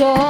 저